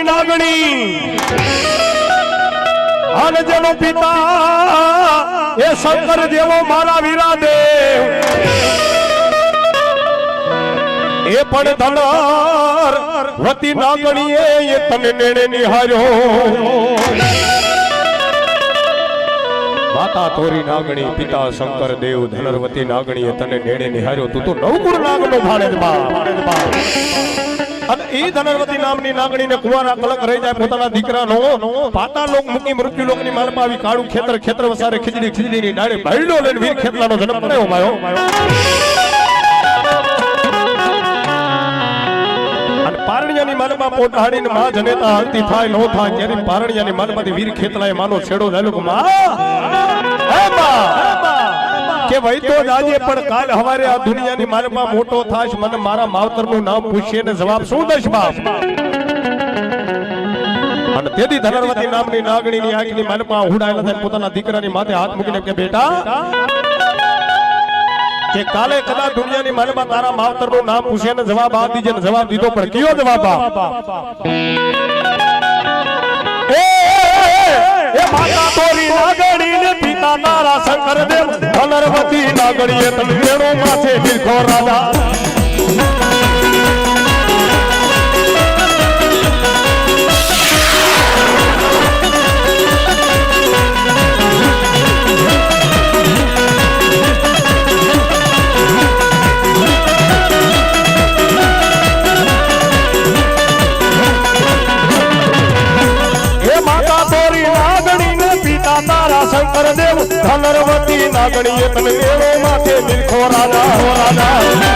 તોરી નાગણી અને જેનો પિતા એ શંકર જેવો મારા વીરા દેવ એ પણ ધનર વતી નાગણીએ એ તને નેણે નિહાર્યો. માતા તોરી નાગણી પિતા શંકર દેવ, ધનરવતી નાગણીએ તને નેણે નિહાર્યો. તું તો નવકુર નાગનો ભાડે જ અને એ ધનરવતી નામની નાગણીને કુંવારા કલક રહી જાય પોતાના દીકરાનો. પાતા લોક મૃત્યુ લોકની માલમાં આવી ખેતર ખેતર વસારે ખીચડી, ખીચડીની ડાળે બૈડો લઈને વીર ખેતલાનો જન્મ કરાયો માયો. પારણિયાની માલમાં પોટાડીને માં જનેતા હાલતી નો થાય પારણિયાની માલમાંથી વીર ખેતલાએ માનો છેડો ધાલ્યો કે માં. કે ભાઈ તો જ આજે પણ કાલ હવારે આ દુનિયાની માલમાં મોટો થાશ મને મારા માવતરનું નામ પૂછીએ ને જવાબ શું દશ બાપ? અને તેથી ધનરવતી નામની નાગણીની આંખની માલમાં હુડાયેલા થઈને પોતાના દીકરાની માથે હાથ મૂકીને કે બેટા કે કાલે કદાચ દુનિયાની માલમાં તારા માવતરનું નામ પૂછે ને જવાબ આ દીજે ને જવાબ દીધો પણ કયો જવાબ આ ધનરવતી નાગણીએ તને વેણો માથે ભીખો રાજા. શંકર દેવ ધનરવતી નાગણીએ તને દેવો માથે ભીખો રાજા હો રાજા.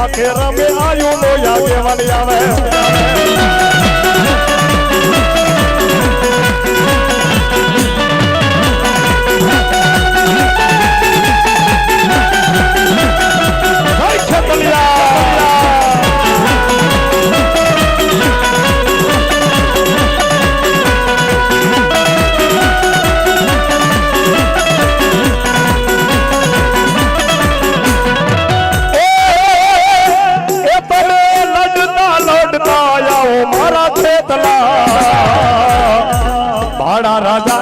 સાથે રમે આયું નો જાતે વાલી આવે. बड़ा राजा